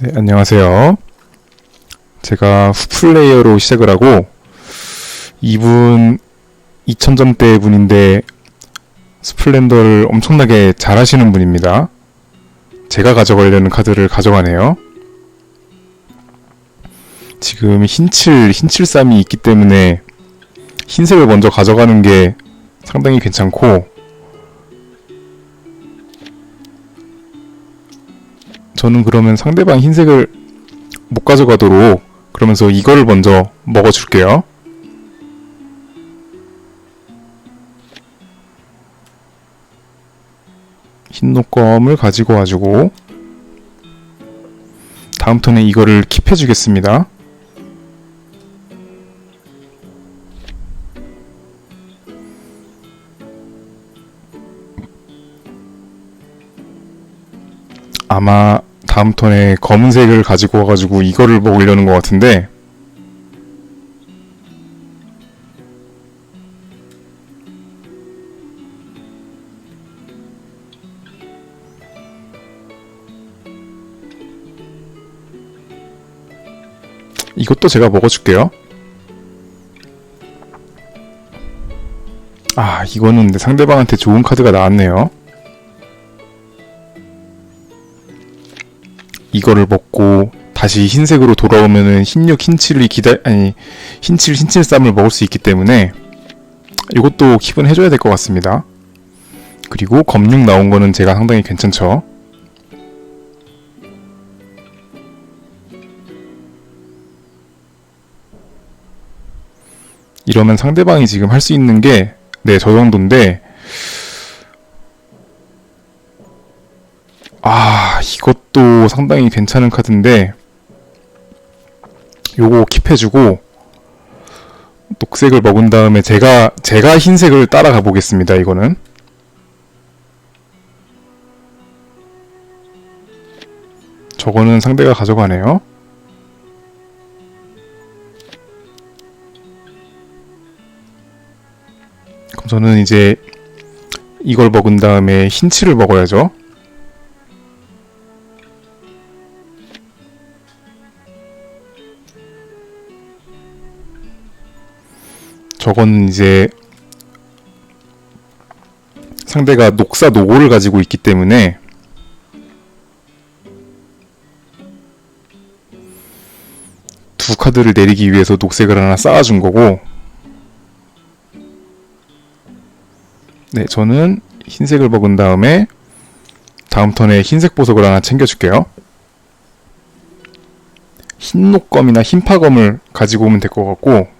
네, 안녕하세요. 제가 후플레이어로 시작을 하고 이분 2000점대 분인데 스플렌더를 엄청나게 잘하시는 분입니다. 제가 가져가려는 카드를 가져가네요. 지금 흰칠, 흰칠삼이 있기 때문에 흰색을 먼저 가져가는 게 상당히 괜찮고 저는 그러면 상대방 흰색을 못 가져가도록 그러면서 이거를 먼저 먹어줄게요. 흰 녹검을 가지고 와주고 다음 턴에 이거를 킵해주겠습니다. 아마 다음 턴에 검은색을 가지고 와가지고 이거를 먹으려는 것 같은데 이것도 제가 먹어줄게요. 아, 이거는 상대방한테 좋은 카드가 나왔네요. 이거를 먹고 다시 흰색으로 돌아오면은 흰육 흰칠이 기다 아니 흰칠 흰칠쌈을 먹을 수 있기 때문에 이것도 킵은 해줘야 될 것 같습니다. 그리고 검육 나온 거는 제가 상당히 괜찮죠. 이러면 상대방이 지금 할 수 있는 게 네, 저 정도인데 아, 이것 도 상당히 괜찮은 카드인데 요거 킵해주고 녹색을 먹은 다음에 제가 제가 흰색을 따라가 보겠습니다. 이거는 저거는 상대가 가져가네요. 그럼 저는 이제 이걸 먹은 다음에 흰칠을 먹어야죠. 저건 이제 상대가 녹사 노고를 가지고 있기 때문에 두 카드를 내리기 위해서 녹색을 하나 쌓아준 거고. 네 저는 흰색을 먹은 다음에 다음 턴에 흰색 보석을 하나 챙겨줄게요. 흰 녹검이나 흰파검을 가지고 오면 될 것 같고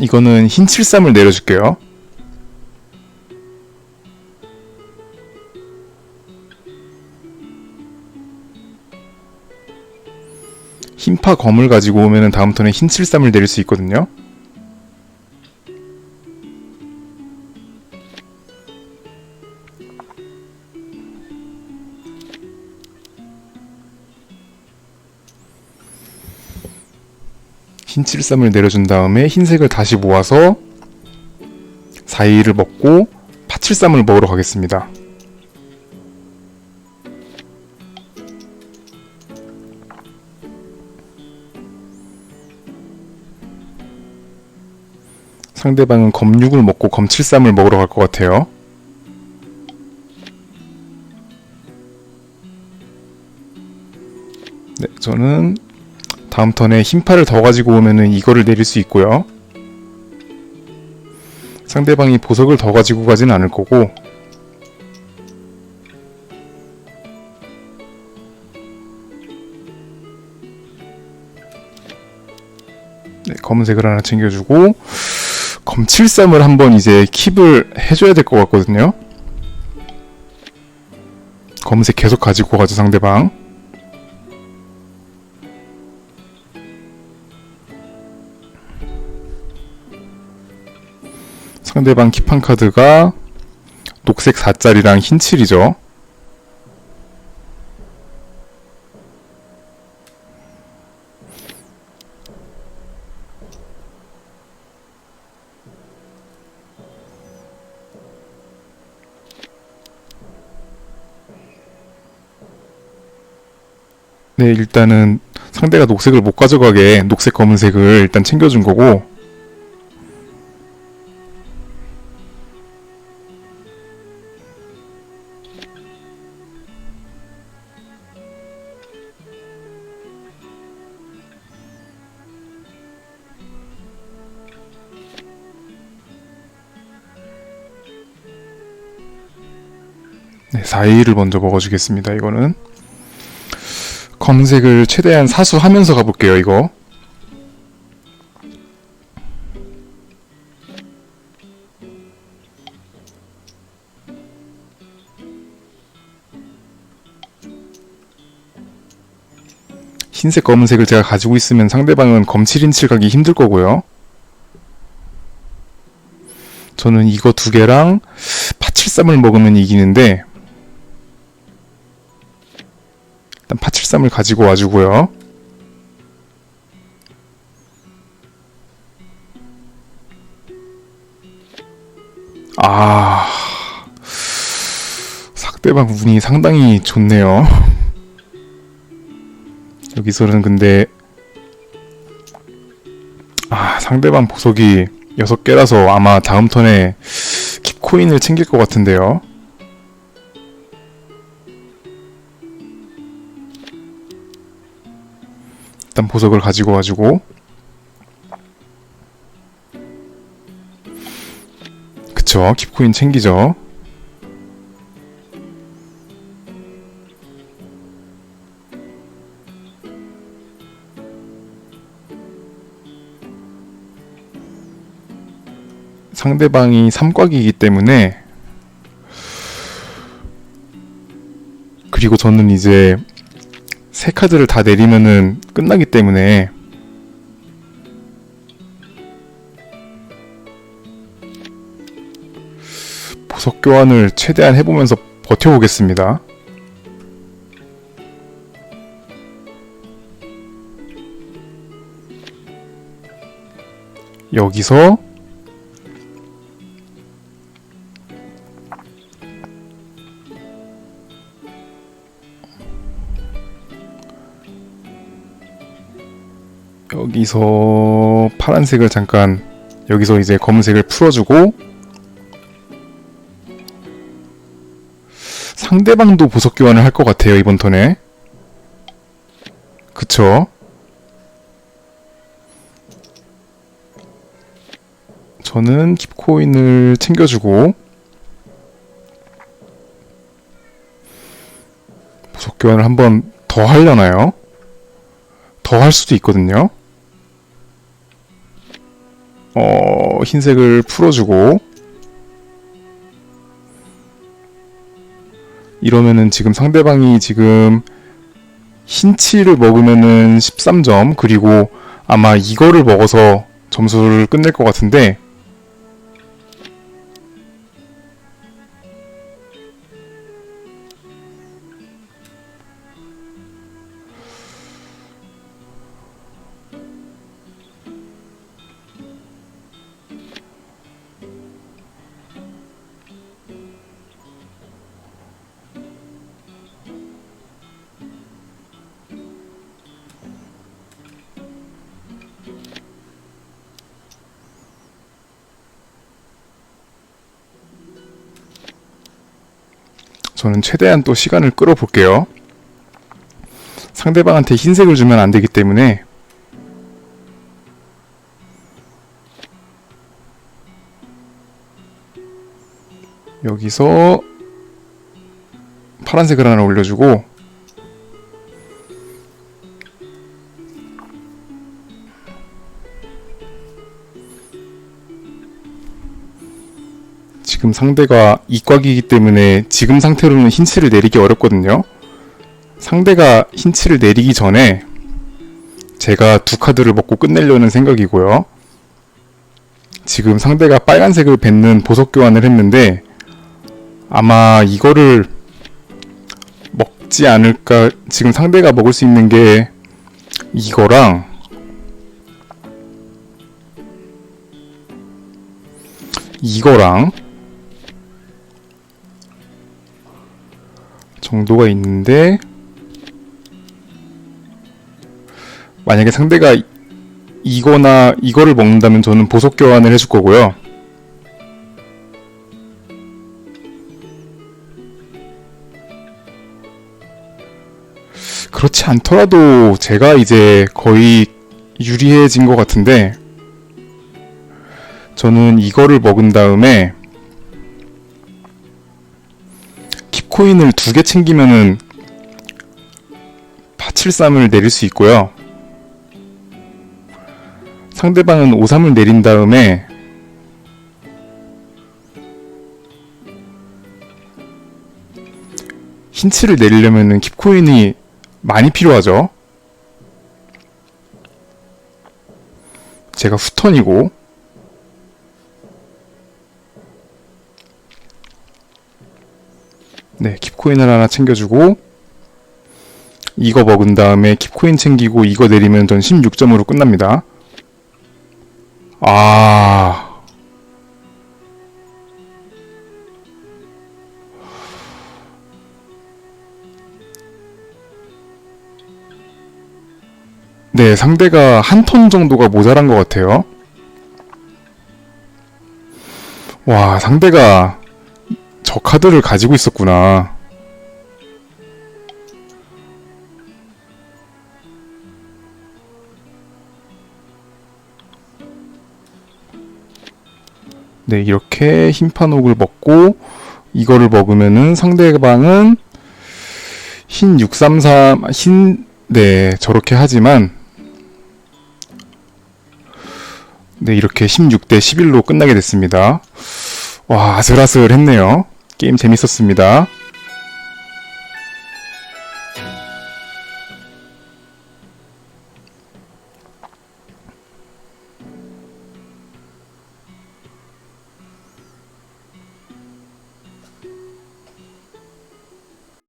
이거는 흰 칠삼을 내려줄게요. 흰파 검을 가지고 오면은 다음 턴에 흰 칠삼을 내릴 수 있거든요. 흰 칠삼을 내려준 다음에 흰색을 다시 모아서 4일을 먹고 파칠삼을 먹으러 가겠습니다. 상대방은 검6을 먹고 검7삼을 먹으러 갈 것 같아요. 네, 저는 다음 턴에 흰파를 더 가지고 오면은 이거를 내릴 수 있고요. 상대방이 보석을 더 가지고 가진 않을 거고 네, 검은색을 하나 챙겨주고 검칠삼을 한번 이제 킵을 해줘야 될 것 같거든요. 검은색 계속 가지고 가죠 상대방. 상대방 키판 카드가 녹색 4짜리랑 흰 7이죠. 네, 일단은 상대가 녹색을 못 가져가게 녹색 검은색을 일단 챙겨준 거고 4A를 먼저 먹어주겠습니다. 이거는 검색을 최대한 사수하면서 가볼게요. 이거 흰색 검은색을 제가 가지고 있으면 상대방은 검칠인칠 가기 힘들 거고요. 저는 이거 두 개랑 파칠삼을 먹으면 이기는데 일단 파칠삼을 가지고 와주고요. 아 상대방 운이 상당히 좋네요. 여기서는 근데 아 상대방 보석이 6개라서 아마 다음 턴에 킵코인을 챙길 것 같은데요. 일단 보석을 가지고 와주고. 그쵸? 킵코인 챙기죠. 상대방이 삼곽이기 때문에 그리고 저는 이제 세 카드를 다 내리면은 끝나기 때문에 보석 교환을 최대한 해보면서 버텨보겠습니다. 여기서 여기서 파란색을 잠깐 여기서 이제 검은색을 풀어주고 상대방도 보석 교환을 할 것 같아요 이번 턴에 그쵸 저는 킵코인을 챙겨주고 보석 교환을 한번 더 하려나요? 더 할 수도 있거든요. 어, 흰색을 풀어주고 이러면은 지금 상대방이 지금 흰치를 먹으면은 13점 그리고 아마 이거를 먹어서 점수를 끝낼 것 같은데 저는 최대한 또 시간을 끌어볼게요. 상대방한테 흰색을 주면 안 되기 때문에 여기서 파란색을 하나 올려주고 지금 상대가 이꽉이기 때문에 지금 상태로는 흰치를 내리기 어렵거든요. 상대가 흰치를 내리기 전에 제가 두 카드를 먹고 끝내려는 생각이고요. 지금 상대가 빨간색을 뱉는 보석 교환을 했는데 아마 이거를 먹지 않을까 지금 상대가 먹을 수 있는 게 이거랑 이거랑 정도가 있는데 만약에 상대가 이- 이거나 이거를 먹는다면 저는 보석 교환을 해줄 거고요. 그렇지 않더라도 제가 이제 거의 유리해진 것 같은데 저는 이거를 먹은 다음에 코인을 두 개 챙기면은 파칠삼을 내릴 수 있고요. 상대방은 5삼을 내린 다음에 힌츠를 내리려면은 킵코인이 많이 필요하죠. 제가 후턴이고 네, 킵코인을 하나 챙겨주고 이거 먹은 다음에 킵코인 챙기고 이거 내리면 전 16점으로 끝납니다. 아... 네, 상대가 한 톤 정도가 모자란 것 같아요. 와, 상대가 저 카드를 가지고 있었구나. 네, 이렇게 흰판 옥을 먹고 이거를 먹으면은 상대방은 흰 633, 흰, 네, 저렇게 하지만 네, 이렇게 16대 11로 끝나게 됐습니다. 와, 아슬아슬했네요. 게임 재밌었습니다.